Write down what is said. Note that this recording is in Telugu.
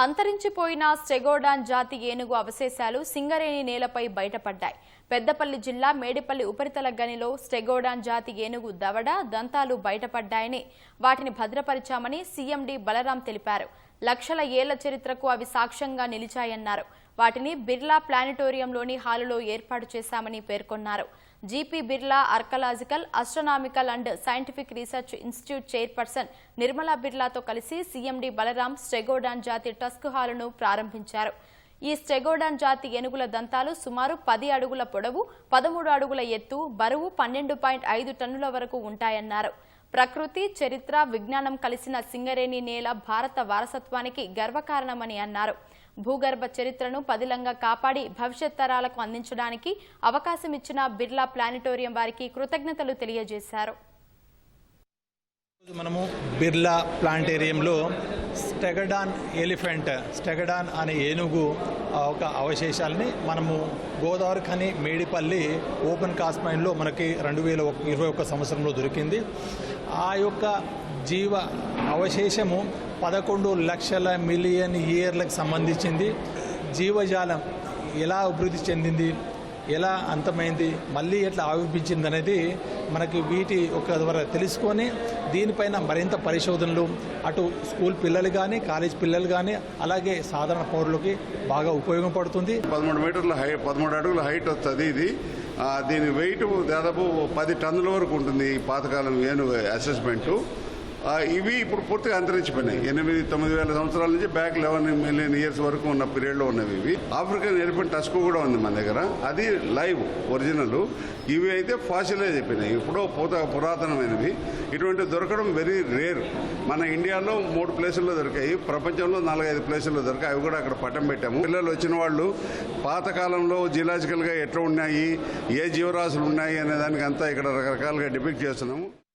అంతరించిపోయిన స్టెగోడాన్ జాతి ఏనుగు అవశేషాలు సింగరేణి నేలపై బయటపడ్డాయి. పెద్దపల్లి జిల్లా మేడిపల్లి ఉపరితల గనిలో స్టెగోడాన్ జాతి ఏనుగు దవడ దంతాలు బయటపడ్డాయని వాటిని భద్రపరిచామని సీఎండీ బలరాం తెలిపారు. లక్షల ఏళ్ళ చరిత్రకు అవి సాక్ష్యంగా నిలిచాయన్నారు. వాటిని బిర్లా ప్లానిటోరియంలోని హాలులో ఏర్పాటు చేశామని పేర్కొన్నారు. GP Birla archaeological astronomical and scientific research institute chairperson Nirmala బిర్లాతో కలిసి సీఎండీ బలరాం స్టెగోడాన్ జాతి టస్క్ హాలును ప్రారంభించారు. ఈ స్టెగోడాన్ జాతి ఏనుగుల దంతాలు సుమారు పది అడుగుల పొడవు పదమూడు అడుగుల ఎత్తు బరువు పన్నెండు పాయింట్ ఐదు టన్నుల వరకు ఉంటాయన్నారు. ప్రకృతి చరిత్ర విజ్ఞానం కలిసిన సింగరేణి నేల భారత వారసత్వానికి గర్వకారణమని అన్నారు. భూగర్భ చరిత్రను పదిలంగా కాపాడి భవిష్యత్ తరాలకు అందించడానికి అవకాశం ఇచ్చిన బిర్లా ప్లానిటోరియం వారికి కృతజ్ఞతలు తెలియజేశారు. మనము బిర్లా ప్లానిటేరియంలో స్టెగడాన్ ఎలిఫెంట్ స్టెగడాన్ అనే ఏనుగు ఒక అవశేషాలని మనము గోదావరి ఖని మేడిపల్లి ఓపెన్ కాస్ట్ మైన్లో మనకి రెండు వేల ఇరవై ఒక్క సంవత్సరంలో దొరికింది. ఆ యొక్క జీవ అవశేషము పదకొండు లక్షల మిలియన్ ఇయర్లకు సంబంధించింది. జీవజాలం ఎలా అభివృద్ధి చెందింది? ఎలా అంతమైంది మళ్ళీ ఎట్లా ఆవిర్భించింది అనేది మనకి వీటి ఒక ద్వారా తెలుసుకొని దీనిపైన మరింత పరిశోధనలు అటు స్కూల్ పిల్లలు కానీ కాలేజ్ పిల్లలు కానీ అలాగే సాధారణ పౌరులకి బాగా ఉపయోగపడుతుంది పదమూడు మీటర్ల హై పదమూడు అడుగుల హైట్ వస్తుంది ఇది. దీని వెయిట్ దాదాపు పది టన్నుల వరకు ఉంటుంది ఈ పాతకాలం ఏను అసెస్మెంటు. ఇవి ఇప్పుడు పూర్తిగా అంతరించిపోయినాయి. ఎనిమిది తొమ్మిది వేల సంవత్సరాల నుంచి బ్యాక్ లెవెన్ మిలియన్ ఇయర్స్ వరకు ఉన్న పీరియడ్లో ఉన్నవి ఇవి. ఆఫ్రికన్ ఎలిఫెంట్ టస్కు కూడా ఉంది మన దగ్గర. అది లైవ్ ఒరిజినల్ ఇవి అయితే ఫాసిలైజ్ అయిపోయినాయి. ఇప్పుడు పూత పురాతనమైనవి. ఇటువంటి దొరకడం వెరీ రేర్ మన ఇండియాలో మూడు ప్లేసుల్లో దొరికాయి. ప్రపంచంలో నాలుగైదు ప్లేసుల్లో దొరికాయి. అవి కూడా అక్కడ పట్టం పెట్టాము. పిల్లలు వచ్చిన వాళ్ళు పాతకాలంలో జిలాజికల్గా ఎట్లా ఉన్నాయి ఏ జీవరాశులు ఉన్నాయి అనే దానికి అంతా ఇక్కడ రకరకాలుగా డిపెక్ట్ చేస్తున్నాము.